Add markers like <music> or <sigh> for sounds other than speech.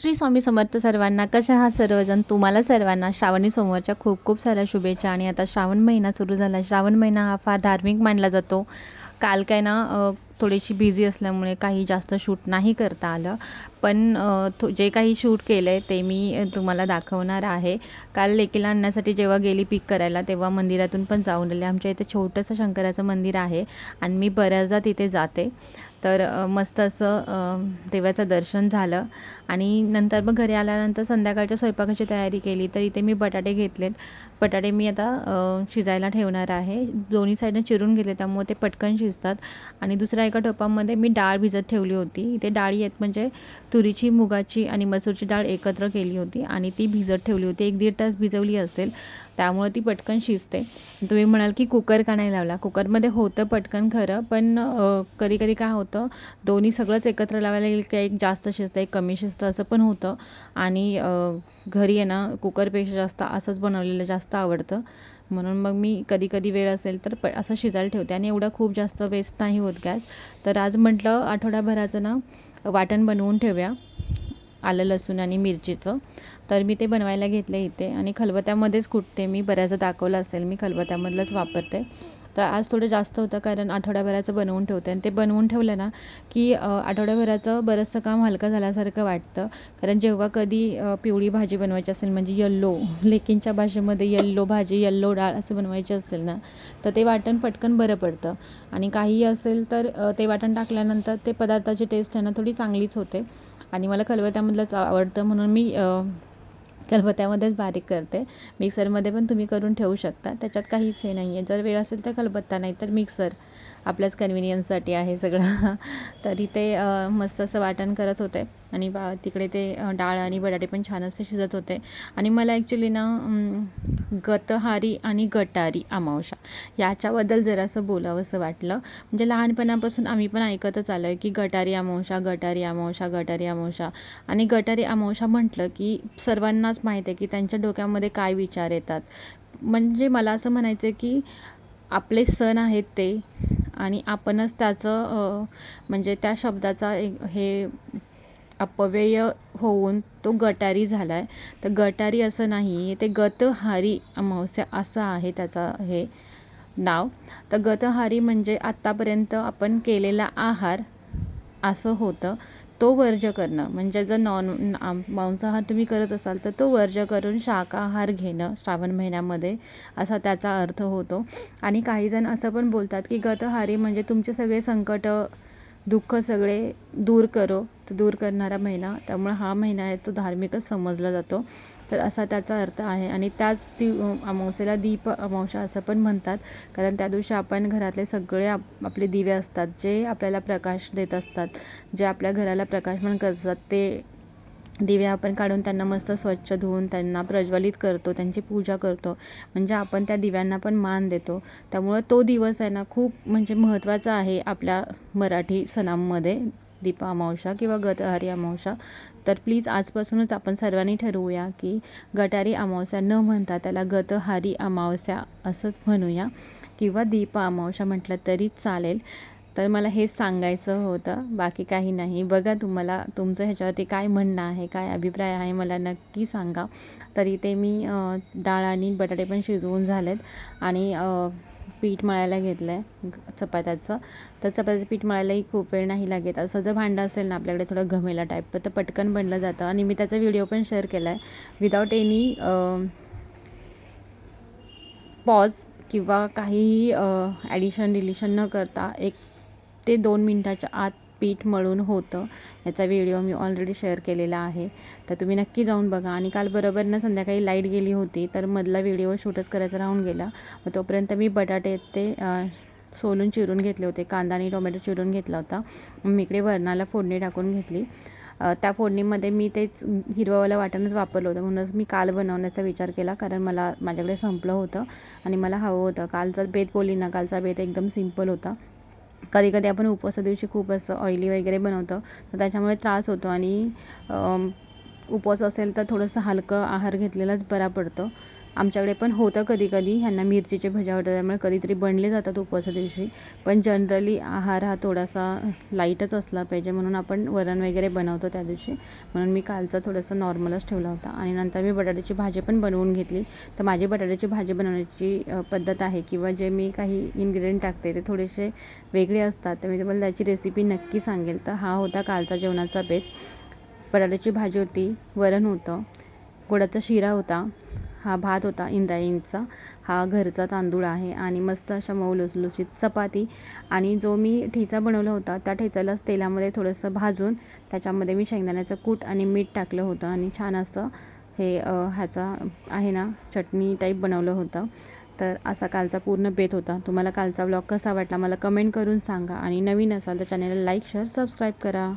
श्री स्वामी समर्थ सर्वांना कशा हा सर्वजण? तुम्हाला सर्वांना श्रावणी सोमवारच्या खूप खूप साऱ्या शुभेच्छा आणि आता श्रावण महिना सुरू झाला. श्रावण महिना हा फार धार्मिक मानला जातो. काल काय ना थोडीशी बिझी असल्यामुळे काही जास्त शूट नाही करता आलं. पण थो जे काही शूट केलं आहे ते मी तुम्हाला दाखवणार आहे. काल लेकीला आणण्यासाठी जेव्हा गेली पिक करायला तेव्हा मंदिरातून पण जाऊन आले. आमच्या इथे छोटंसं शंकराचं मंदिर आहे आणि मी बऱ्याचदा तिथे जाते. तर मस्त असं देवाचं दर्शन झालं आणि नंतर मग घरी आल्यानंतर संध्याकाळच्या स्वयंपाकाची तयारी केली. तर इथे मी बटाटे घेतलेत. बटाटे मी आता शिजायला ठेवणार आहे. दोन्ही साईडनं चिरून घेतले त्यामुळे ते पटकन शिजतात. आणि दुसऱ्या एका टोपामध्ये मी डाळ भिजत ठेवली होती. इथे डाळी आहेत म्हणजे तुरीची मुगाची आणि मसूरची डाळ एकत्र केली होती आणि ती भिजत ठेवली होती. एक दीड तास भिजवली असेल त्यामुळे ती पटकन शिजते. तुम्ही म्हणाल की कुकर का नाही लावला? कुकरमध्ये होतं पटकन खरं पण कधी कधी काय होतं दोन्ही सगळंच एकत्र लावायला गेलं की एक जास्त शिजतं एक कमी शिजतं असं पण होतं. आणि घरी आहे ना कुकरपेक्षा जास्त असंच बनवलेलं जास्त आवडतं. म्हणून मग मी कधी कधी वेळ असेल तर प असं शिजायला ठेवते. आणि एवढं खूप जास्त वेस्ट नाही होत गॅस. तर आज म्हटलं आठवड्याभराचं ना वाटण बनवून ठेवूया. आलं लसूण आणि मिरचीचं. तर मी ते बनवायला घेतले इथे. आणि खलबत्यामध्येच कुटते मी. बऱ्याचदा दाखवलं असेल मी खलबत्यामधलंच वापरते. तर आज थोडं जास्त होतं कारण आठवड्याभराचं बनवून ठेवते. आणि ते बनवून ठेवलं ना की आठवड्याभराचं बरंचसं काम हलकं झाल्यासारखं वाटतं. कारण जेव्हा कधी पिवळी भाजी बनवायची असेल म्हणजे यल्लो लेकींच्या भाषेमध्ये यल्लो भाजी यल्लो डाळ असं बनवायची असेल ना तर ते वाटण पटकन बरं पडतं. आणि काहीही असेल तर ते वाटण टाकल्यानंतर ते पदार्थाची टेस्ट आहे ना थोडी चांगलीच होते. आणि मला खलबत्यामधलंच आवडतं म्हणून मी खलबत्त्यामध्येच बारीक करते. मिक्सरमध्ये पण तुम्ही करून ठेवू शकता. त्याच्यात काहीच हे नाही आहे जर वेळ असेल तर खलबत्ता नाही तर मिक्सर. आपल्याच कन्व्हिनियन्ससाठी आहे सगळं. <laughs> तरी ते मस्त असं वाटण करत होते. आणि बा तिकडे ते डाळ आणि बटाटे पण छान असं शिजत होते. आणि मला ॲक्च्युली ना गतहारी आणि गटारी अमावशा याच्याबद्दल जरासं बोलावंसं वाटलं. म्हणजे लहानपणापासून आम्ही पण ऐकतच आलो आहे की गटारी अमावशा गटारी अमावशा गटारी अमावशा आणि गटारी अमावशा म्हटलं की सर्वांनाच माहीत आहे की त्यांच्या डोक्यामध्ये काय विचार येतात. म्हणजे मला असं म्हणायचं आहे की आपले सण आहेत ते आणि आपणच त्याचं म्हणजे त्या शब्दाचा एक हे अपव्यय होऊन तो गटारी झाला आहे तर गटारी असं नाही ते गतहारी अमावस्या असं आहे त्याचा हे नाव. तर गतहारी म्हणजे आत्तापर्यंत आपण केलेला आहार असं होतं. तो वर्ज करणं. म्हणजे जर नॉन मांसाहार तुम्ही करत असाल तर तो वर्ज करून शाकाहार घेणं श्रावण महिन्यामध्ये असा त्याचा अर्थ होतो. आणि काही जण असं पण बोलतात की गतहारी म्हणजे तुमचे सगळे संकट दुःख सगळे दूर करो. तो दूर करणारा महिना त्यामुळे हा महिना आहे तो धार्मिकच समजला जातो. तर असा त्याचा अर्थ आहे. आणि त्याच ती अमावस्येला दीप अमावस्या असं पण म्हणतात. कारण त्या दिवशी आपण घरातले सगळे आप आपले दिवे असतात जे आपल्याला प्रकाश देत असतात जे आपल्या घराला प्रकाशमान करतात ते दिवे आपण काढून त्यांना मस्त स्वच्छ धुवून त्यांना प्रज्वलित करतो त्यांची पूजा करतो. म्हणजे आपण त्या दिव्यांना पण मान देतो. त्यामुळं तो दिवस आहे ना खूप म्हणजे महत्त्वाचा आहे आपल्या मराठी सणांमध्ये. दीप अमावस्या किंवा गतहारी अमावस्या. तर प्लीज आजपासूनच आपण सर्वांनी ठरवूया की गटारी अमावस्या न म्हणता त्याला गतहारी अमावस्या असंच म्हणूया किंवा दीप अमावस्या म्हटलं तरी चालेल. तर मला हेच सांगायचं होतं बाकी काही नाही. बघा तुम्हाला तुमचं ह्याच्यावरती काय म्हणणं आहे काय अभिप्राय आहे मला नक्की सांगा. तरी ते मी डाळ आणि बटाटे पण शिजवून झालेत आणि पीठ मळायला घेतलं आहे चपात्याचं. तर चपात्याचं पीठ मळायलाही खूप वेळ नाही लागत. असं जर भांडं असेल ना आपल्याकडे थोडं घमेला टाईप तर पटकन बनलं जातं. आणि मी त्याचा व्हिडिओ पण शेअर केला आहे विदाऊट एनी पॉज किंवा काहीही ॲडिशन डिलिशन न करता एक ते दोन मिनटाच्या आत पीठ मळून होतं. याचा व्हिडिओ मी ऑलरेडी शेअर केलेला आहे. तर तुम्ही नक्की जाऊन बघा. आणि काल बरोबर ना संध्याकाळी लाइट गेली होती तर मधला व्हिडिओ शूटच करायचा राहून गेला. मग तोपर्यंत मी बटाटे ते सोलून चिरून घेतले होते. कांदा आणि टोमॅटो चिरून घेतला होता. मी इकडे वरणाला फोडणी टाकून घेतली. त्या फोडणीमध्ये मी तेच हिरवंवालं वाटणच वापरलं होतं. म्हणूनच मी काल बनवण्याचा विचार केला कारण मला माझ्याकडे संपलं होतं आणि मला हवं होतं. कालचा बेत बोली ना कालचा बेत एकदम सिंपल होता. कधी कधी आपण उपवासा दिवशी खूप असं ऑइली वगैरे बनवतो. तर त्याच्यामुळे त्रास होतो आणि उपवास असेल तर थोडंसं हलकं आहार घेतलेलाच बरा पडतो. आमच्याकडे पण होतं कधी कधी ह्यांना मिरचीचे भज्या आवडतात त्यामुळे कधीतरी बनले जातात उपवासा दिवशी. पण जनरली आहार हा थोडासा लाईटच असला पाहिजे म्हणून आपण वरण वगैरे बनवतो त्या दिवशी. म्हणून मी कालचा थोडंसं नॉर्मलच ठेवला होता. आणि नंतर मी बटाट्याची भाजी पण बनवून घेतली. तर माझी बटाट्याची भाजी बनवण्याची पद्धत आहे किंवा जे मी काही इन्ग्रेडियंट टाकते ते थोडेसे वेगळे असतात. तर मी तुम्हाला त्याची रेसिपी नक्की सांगेल. तर हा होता कालचा जेवणाचा बेत. बटाट्याची भाजी होती वरण होतं गोडाचा शिरा होता हा भात होता इंद्रायणीचा. हा घरचा तांदूळ आहे आणि मस्त अशा मऊ लुसलुशीत चपाती. आणि जो मी ठेचा बनवला होता त्या ठेचालाच तेलामध्ये थोडंसं भाजून त्याच्यामध्ये मी शेंगदाण्याचं कूट आणि मीठ टाकलं होतं. आणि छान असं हे ह्याचा आहे ना चटणी टाईप बनवलं होतं. तर असा कालचा पूर्ण बेत होता. तुम्हाला कालचा ब्लॉग कसा वाटला मला कमेंट करून सांगा. आणि नवीन असाल तर चॅनलला लाईक शेअर सबस्क्राईब करा.